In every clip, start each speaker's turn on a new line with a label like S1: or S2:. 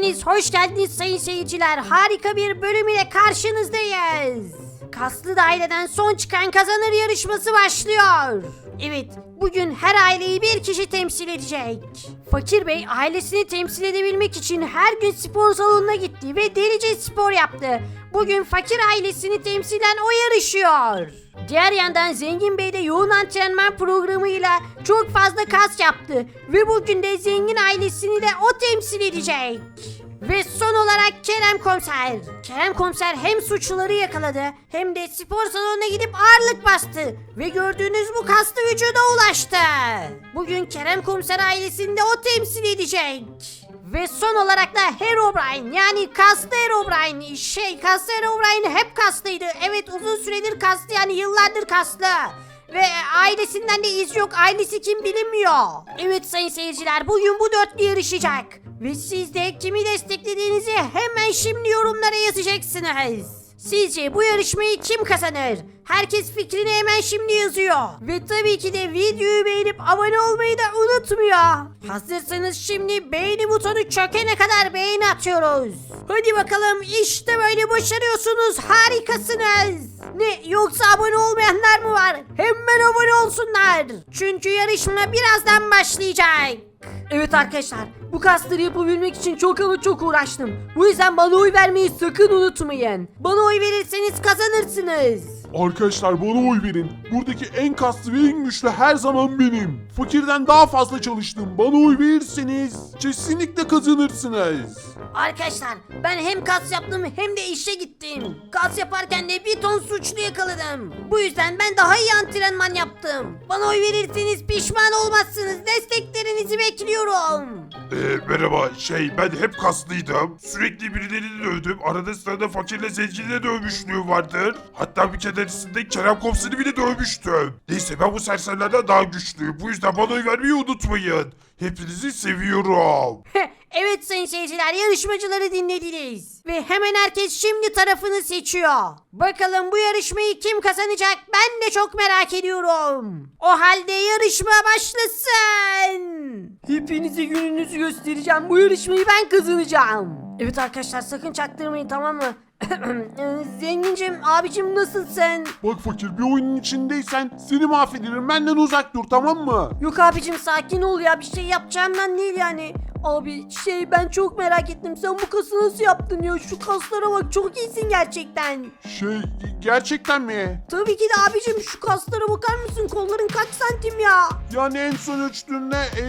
S1: Hepiniz hoş geldiniz sayın seyirciler. Harika bir bölüm ile karşınızdayız. Kaslı daireden son çıkan kazanır yarışması başlıyor. Evet, bugün her aileyi bir kişi temsil edecek. Fakir Bey ailesini temsil edebilmek için her gün spor salonuna gitti ve delice spor yaptı. Bugün fakir ailesini temsilen o yarışıyor. Diğer yandan Zengin Bey de yoğun antrenman programıyla çok fazla kas yaptı. Ve bugün de zengin ailesini de o temsil edecek. Ve son olarak Kerem Komiser. Kerem Komiser hem suçluları yakaladı hem de spor salonuna gidip ağırlık bastı. Ve gördüğünüz bu kaslı vücuda ulaştı. Bugün Kerem Komiser ailesini de o temsil edecek. Ve son olarak da Herobrine yani kaslı Herobrine. Şey kaslı Herobrine hep kaslıydı. Evet uzun süredir kaslı yani yıllardır kaslı. Ve ailesinden de iz yok. Ailesi kim bilinmiyor. Evet sayın seyirciler bugün bu dörtlü yarışacak. Ve siz de kimi desteklediğinizi hemen şimdi yorumlara yazacaksınız. Sizce bu yarışmayı kim kazanır? Herkes fikrini hemen şimdi yazıyor. Ve tabii ki de videoyu beğenip abone olmayı da unutmuyor. Hazırsanız şimdi beğeni butonu çökene kadar beğeni atıyoruz. Hadi bakalım işte böyle başarıyorsunuz. Harikasınız. Ne yoksa abone olmayanlar mı var? Hemen abone olsunlar. Çünkü yarışma birazdan başlayacak. Evet arkadaşlar bu kasları yapabilmek için çok ama çok uğraştım. Bu yüzden bana oy vermeyi sakın unutmayın. Bana oy verirseniz kazanırsınız.
S2: Arkadaşlar bana oy verin. Buradaki en kaslı ve en güçlü her zaman benim. Fakirden daha fazla çalıştım. Bana oy verirseniz kesinlikle kazanırsınız.
S1: Arkadaşlar ben hem kas yaptım hem de işe gittim. Kas yaparken de bir ton suçlu yakaladım. Bu yüzden ben daha iyi antrenman yaptım. Bana oy verirseniz pişman olmazsınız. Desteklerinizi bekliyorum.
S3: Ee, merhaba şey ben hep kaslıydım. Sürekli birilerini dövdüm. Arada sırada fakirle zenginle dövmüşlüğüm vardır. Hatta bir keresinde Kerem Komiser'i bile dövmüştüm. Neyse ben bu serserilerden daha güçlüyüm. Bu yüzden bana oy vermeyi unutmayın. Hepinizi seviyorum.
S1: evet sayın seyirciler yarışmacıları dinlediniz. Ve hemen herkes şimdi tarafını seçiyor. Bakalım bu yarışmayı kim kazanacak ben de çok merak ediyorum. O halde yarışma başlasın. Hepinize gününüzü göstereceğim. Bu yarışmayı ben kazanacağım. Evet arkadaşlar sakın çaktırmayın tamam mı? Zengincim abicim nasılsın?
S2: Bak fakir bir oyunun içindeysen seni mahvederim. Benden uzak dur tamam mı?
S1: Yok abicim sakin ol ya bir şey yapacağımdan değil yani. Abi şey ben çok merak ettim sen bu kası nasıl yaptın ya şu kaslara bak çok iyisin gerçekten.
S2: Şey gerçekten mi?
S1: Tabii ki de abicim şu kaslara bakar mısın kolların kaç santim ya.
S2: Yani en son ölçtüğünde e,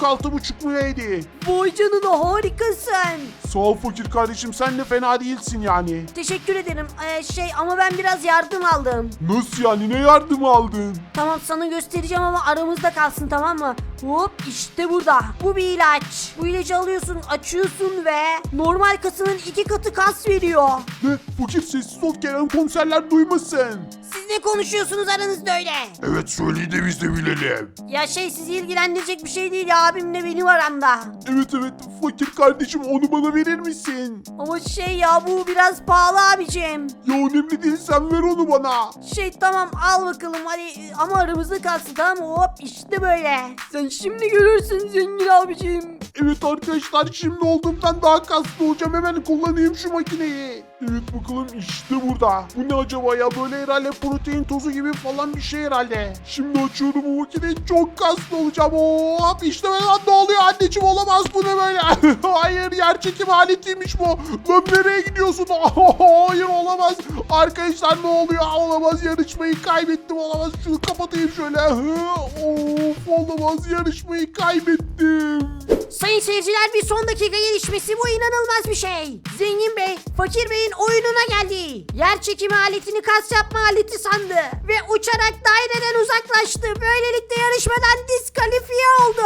S2: 46,5 mu neydi?
S1: Vay canına harikasın.
S2: Sağ ol fakir kardeşim sen de fena değilsin yani.
S1: Teşekkür ederim Ee, şey ama ben biraz yardım aldım.
S2: Nasıl yani ne yardım aldın?
S1: Tamam sana göstereceğim ama aramızda kalsın tamam mı? Hop işte burada. Bu bir ilaç. Bu ilacı alıyorsun açıyorsun ve normal kasının iki katı kas veriyor.
S2: Ne fakir sessiz ol Kerem komiserler duymasın.
S1: Siz ne konuşuyorsunuz aranızda öyle?
S3: Evet söyleyin de biz de bilelim.
S1: Ya şey sizi ilgilendirecek bir şey değil ya abimle benim aramda.
S2: Evet evet fakir kardeşim onu bana verir misin?
S1: Ama şey ya bu biraz pahalı abicim.
S2: Ya önemli değil sen ver onu bana.
S1: Şey tamam al bakalım hadi ama aramızda kalsın tamam mı? Hop işte böyle. Sen şimdi görürsün zengin abicim.
S2: Evet arkadaşlar şimdi olduğumdan daha kaslı olacağım hemen kullanayım şu makineyi. Evet bakalım işte burada. Bu ne acaba ya böyle herhalde protein tozu gibi falan bir şey herhalde. Şimdi açıyorum bu makineyi çok kaslı olacağım. Hop işte ben ne oluyor anneciğim olamaz bu ne böyle. Hayır yer çekim aletiymiş bu. Lan nereye gidiyorsun? Hayır olamaz. Arkadaşlar ne oluyor? Olamaz yarışmayı kaybettim olamaz. Şunu kapatayım şöyle. Of olamaz yarışmayı kaybettim.
S1: Sayın seyirciler bir son dakika gelişmesi bu inanılmaz bir şey. Zengin Bey, Fakir Bey'in oyununa geldi. Yer çekimi aletini kas yapma aleti sandı. Ve uçarak daireden uzaklaştı. Böylelikle yarışmadan diskalifiye oldu.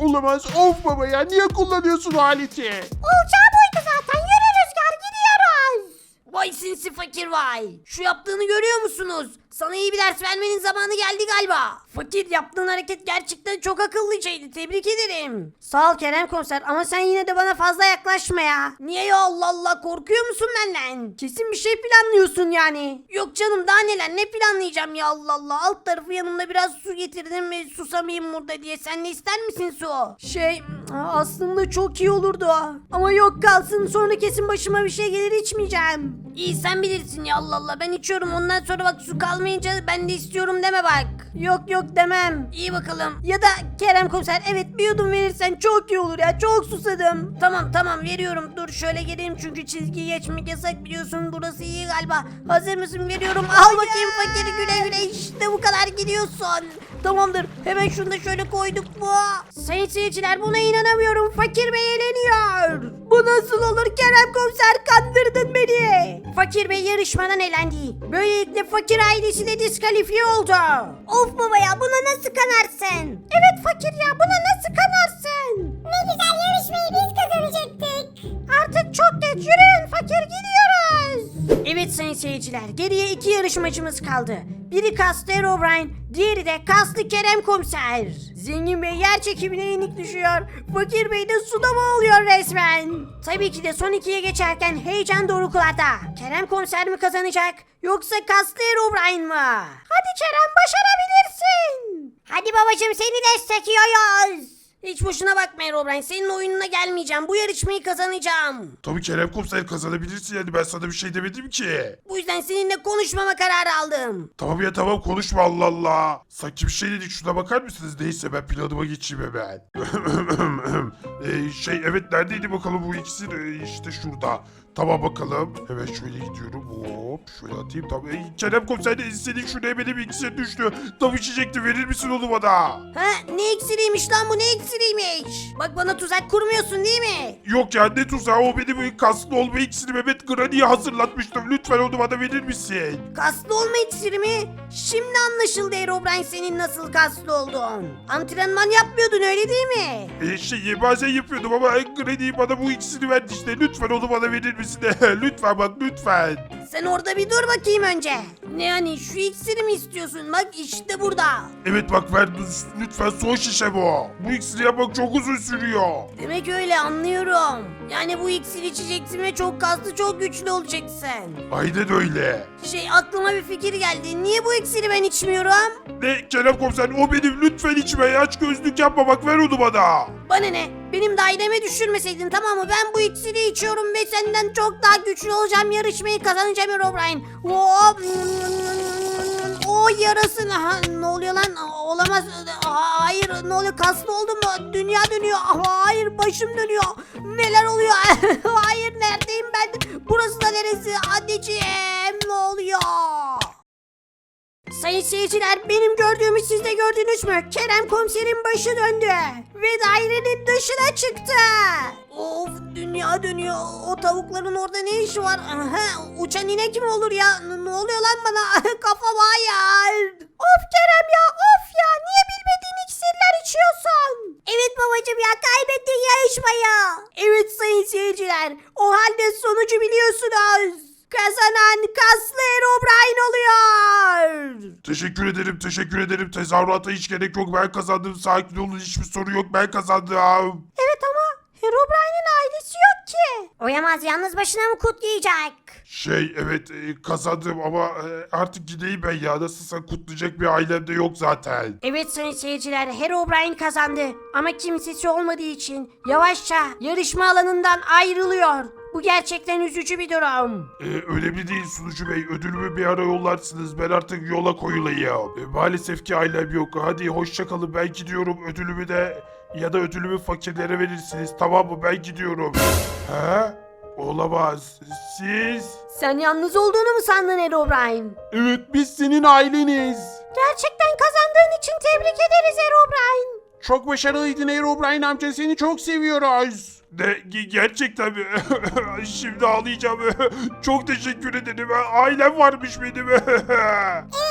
S2: Olamaz of baba ya niye kullanıyorsun o aleti?
S1: Olacağı buydu zaten. Yürü Rüzgar gidiyoruz. Vay sinsi fakir vay. Şu yaptığını görüyor musunuz? Sana iyi bir ders vermenin zamanı geldi galiba. Fakir yaptığın hareket gerçekten çok akıllıcaydı. Tebrik ederim. Sağ ol Kerem komiser ama sen yine de bana fazla yaklaşma ya. Niye ya Allah Allah korkuyor musun benden? Kesin bir şey planlıyorsun yani. Yok canım daha neler ne planlayacağım ya Allah Allah. Alt tarafı yanımda biraz su getirdim ve susamayayım burada diye. Sen ne ister misin su? Şey aslında çok iyi olurdu. Ama yok kalsın sonra kesin başıma bir şey gelir içmeyeceğim. İyi sen bilirsin ya Allah Allah ben içiyorum ondan sonra bak su kalmayınca ben de istiyorum deme bak. Yok yok demem. İyi bakalım. Ya da Kerem komiser evet bir yudum verirsen çok iyi olur ya çok susadım. Tamam tamam veriyorum dur şöyle geleyim çünkü çizgiyi geçmek yasak biliyorsun burası iyi galiba. Hazır mısın veriyorum al bakayım fakiri güle güle işte bu kadar gidiyorsun. Tamamdır hemen şunu da şöyle koyduk mu? Sayın seyirciler buna inanamıyorum fakir bey eğleniyor. Bu nasıl olur Kerem komiser kandırdın beni. Fakir bey yarışmadan elendi. Böylelikle fakir ailesi de diskalifiye oldu. Of baba ya buna nasıl kanarsın? Evet fakir ya buna nasıl kanarsın?
S4: Ne güzel yarışmayı biz kazanacaktık.
S1: Artık çok geç yürüyün fakir gidiyoruz. Evet sayın seyirciler geriye iki yarışmacımız kaldı. Biri kaslı Herobrine, diğeri de kaslı Kerem Komiser. Zengin Bey yer çekimine yenik düşüyor. Fakir Bey de suda boğuluyor resmen. Tabii ki de son ikiye geçerken heyecan doruklarda. Kerem Komiser mi kazanacak yoksa kaslı Herobrine mı? Hadi Kerem başarabilirsin. Hadi babacım seni destekliyoruz. Hiç boşuna bakma Herobrine. Senin oyununa gelmeyeceğim. Bu yarışmayı kazanacağım.
S3: Tabii Kerem Komiser kazanabilirsin yani ben sana bir şey demedim ki.
S1: Bu yüzden seninle konuşmama kararı aldım.
S3: Tamam ya tamam konuşma Allah Allah. Sanki bir şey dedik şuna bakar mısınız? Neyse ben planıma geçeyim hemen. Ee, şey evet neredeydi bakalım bu iksir Ee, işte şurada. Tamam bakalım. Hemen şöyle gidiyorum. Hop şöyle atayım. Tamam. Ee, Kerem komiser de istediğin şuraya benim iksir düştü. Tam içecekti verir misin onu bana?
S1: Ha ne iksiriymiş lan bu ne iksiriymiş? Bak bana tuzak kurmuyorsun değil mi?
S3: Yok ya ne tuzağı o benim kaslı olma iksiri Mehmet Granny'e hazırlatmıştım. Lütfen onu bana verir misin?
S1: Kaslı olma iksiri mi? Şimdi anlaşıldı Herobrine senin nasıl kaslı olduğun. Antrenman yapmıyordun öyle değil mi?
S3: Ee, şey bazen yapıyordum ama Granny bana bu iksiri verdi işte. Lütfen onu bana verir misin? lütfen bak lütfen.
S1: Sen orada bir dur bakayım önce. Ne yani şu iksiri mi istiyorsun? Bak işte burada.
S3: Evet bak ver lütfen son şişe bu. Bu iksiri yapmak çok uzun sürüyor.
S1: Demek öyle anlıyorum. Yani bu iksiri içeceksin ve çok kaslı çok güçlü olacaksın.
S3: Aynen öyle.
S1: Şey aklıma bir fikir geldi. Niye bu iksiri ben içmiyorum?
S3: Ne Kerem komiser o benim lütfen içme ya. aç gözlük yapma bak ver onu bana.
S1: Bana ne? Benim daireme düşürmeseydin tamam mı? Ben bu iksiri içiyorum ve senden çok daha güçlü olacağım. Yarışmayı kazanacağım Herobrine. Hop. O yarasın. Ha, ne oluyor lan? Olamaz. Ha, Hayır ne oluyor? Kaslı oldum mu? Dünya dönüyor. Hayır başım dönüyor. Neler oluyor? Hayır neredeyim ben? Burası da neresi? Anneciğim ne oluyor? Sayın seyirciler benim gördüğümü siz de gördünüz mü? Kerem komiserin başı döndü ve dairenin dışına çıktı. Dünya dönüyor. O tavukların orada ne işi var? Aha, uçan inek mi olur ya? N- ne oluyor lan bana? Kafam hayal. Of Kerem ya of ya. Niye bilmediğin iksirler içiyorsun? Evet babacım ya kaybettin yarışmayı. Evet sayın seyirciler. O halde sonucu biliyorsunuz. Kazanan kaslı Herobrine oluyor.
S3: Teşekkür ederim teşekkür ederim. Tezahürata hiç gerek yok ben kazandım. Sakin olun hiçbir sorun yok ben kazandım.
S1: Evet ama Herobrine'in ailesi yok ki. Oyamaz yalnız başına mı kutlayacak?
S3: Şey evet e, kazandım ama e, artık gideyim ben ya. Nasılsa kutlayacak bir ailem de yok zaten.
S1: Evet sayın seyirciler Herobrine kazandı. Ama kimsesi olmadığı için yavaşça yarışma alanından ayrılıyor. Bu gerçekten üzücü bir durum.
S3: Ee, önemli değil sunucu bey. Ödülümü bir ara yollarsınız. Ben artık yola koyulayım. Ee, maalesef ki ailem yok. Hadi hoşça kalın. Ben gidiyorum. Ödülümü de ya da ödülümü fakirlere verirsiniz. Tamam mı? Ben gidiyorum. He? Olamaz. Siz?
S1: Sen yalnız olduğunu mu sandın Herobrine?
S2: Evet biz senin aileniz.
S1: Gerçekten kazandığın için tebrik ederiz Herobrine.
S2: Çok başarılıydın Herobrine amca seni çok seviyoruz.
S3: Ne? Ge- Gerçekten mi? Şimdi ağlayacağım. Çok teşekkür ederim. Ailem varmış benim.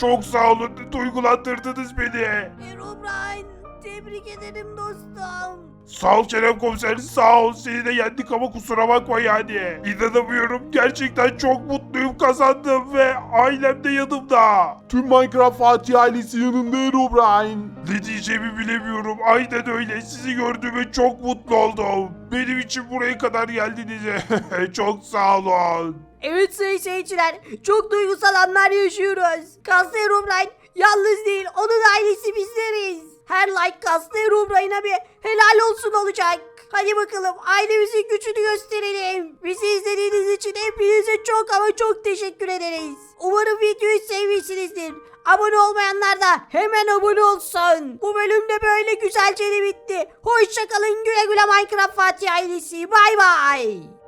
S3: Çok sağ olun. Duygulandırdınız beni.
S1: Herobrine Tebrik ederim dostum.
S3: Sağ ol Kerem komiser sağ ol seni de yendik ama kusura bakma yani. İnanamıyorum gerçekten çok mutluyum kazandım ve ailem de yanımda.
S2: Tüm Minecraft Fatih ailesi yanında Herobrine.
S3: Ne diyeceğimi bilemiyorum. Aynen öyle. Sizi gördüğüme çok mutlu oldum. Benim için buraya kadar geldiniz. çok sağ olun.
S1: Evet sayın seyirciler çok duygusal anlar yaşıyoruz. Kaslı Herobrine yalnız değil onun ailesi bizleriz. Her like Kaslı Herobrine'a bir helal olsun olacak. Hadi bakalım ailemizin gücünü gösterelim. Bizi izlediğiniz için hepinize çok ama çok teşekkür ederiz. Umarım videoyu sevmişsinizdir. Abone olmayanlar da hemen abone olsun. Bu bölüm de böyle güzelce de bitti. Hoşçakalın güle güle Minecraft Fatih ailesi. Bay bay.